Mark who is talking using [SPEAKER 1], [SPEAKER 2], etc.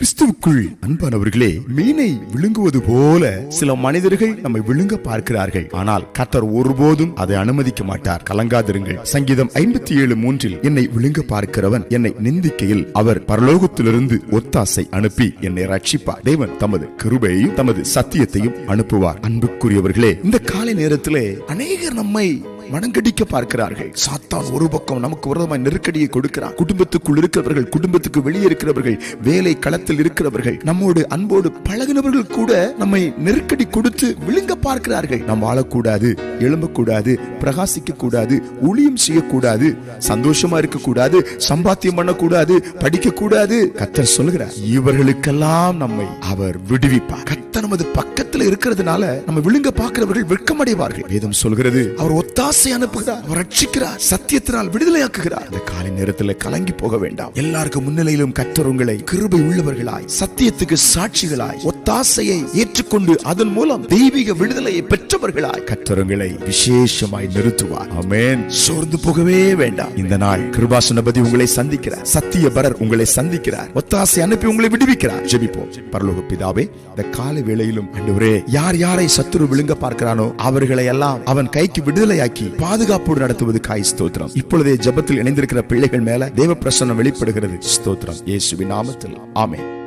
[SPEAKER 1] கிறிஸ்துவுக்குள் அன்பானவர்களே மீனை விழுங்குவது போல சில மனிதர்கள் நம்மை விழுங்க பார்க்கிறார்கள். ஆனால் கத்தர் ஒருபோதும் அதை அனுமதிக்க மாட்டார். கலங்காதிருங்கள். சங்கீதம் ஐம்பத்தி ஏழு மூன்றில் என்னை விழுங்க பார்க்கிறவன் என்னை நிந்திக்கையில் அவர் பரலோகத்திலிருந்து ஒத்தாசை அனுப்பி என்னை ரட்சிப்பார் தேவன் தமது கிருபையையும் தமது சத்தியத்தையும் அனுப்புவார். அன்புக்குரியவர்களே இந்த காலை நேரத்திலே அநேகர் நம்மை மனங்கடிக்க பார்க்கிறார்கள். சாத்தான் ஒரு பக்கம் நமக்கு விரோதமாய் நெருக்கடியை கொடுக்கிறார் குடும்பத்துக்குள் இருக்கிறவர்கள் குடும்பத்துக்கு வெளியே இருக்கிறவர்கள் வேலை களத்தில் இருக்கிறவர்கள் நம்மோடு அன்போடு பழகினவர்கள் கூட நம்மை நெருக்கடி கொடுத்து விழுங்க பார்க்கிறார்கள். நாம் வாழக்கூடாது எழும்பக்கூடாது பிரகாசிக்க கூடாது ஊழியம் செய்யக்கூடாது சந்தோஷமா இருக்கக்கூடாது சம்பாத்தியம் பண்ணக்கூடாது படிக்க கூடாது கத்தர் சொல்லுகிறார் இவர்களுக்கெல்லாம் நம்மை அவர் விடுவிப்பார். கத்தர் நமது பக்கத்துல இருக்கிறதுனால நம்ம விழுங்க பார்க்கிறவர்கள் வெட்கமடைவார்கள். வேதம் சொல்கிறது அவர் ஒத்தாச அனுப்புகிறார். அவர் ரட்சிக்கிறார் சத்தியத்தினால் விடுதலையாக்குகிறார். அந்த காலை நேரத்தில் கலங்கி போக வேண்டாம். எல்லாருக்கும் முன்னிலையிலும் கத்தர் உங்களை கிருபை உள்ளவர்களாய் சத்தியத்துக்கு சாட்சிகளாய் ஒத்தாசையை ஏற்றுக்கொண்டு அதன் மூலம் தெய்வீக விடுதலையை பெற்றவர்களாய். கத்தர் உங்களை விசேஷமாய் நிறுத்துவார். ஆமென். சோர்ந்து போகவே வேண்டாம். இந்த நாள் கிருபாசனபதி உங்களை சந்திக்கிறார். சத்திய பரர் உங்களை சந்திக்கிறார். ஒத்தாசை அனுப்பி உங்களை விடுவிக்கிறார். ஜெபிப்போம். பரலோக பிதாவே இந்த காலை வேளையிலும் ஆண்டவரே யார் யாரை சத்துரு விழுங்க பார்க்கிறானோ அவர்களை எல்லாம் அவன் கைக்கு விடுதலையாக்கி பாதுகாப்போடு நடத்துவது காய் ஸ்தோத்திரம். இப்பொழுதே ஜெபத்தில் இணைந்திருக்கிற பிள்ளைகள் மேல தேவ பிரசன்னம் வெளிப்படுகிறது. ஸ்தோத்திரம். இயேசுவின் நாமத்தில். ஆமென்.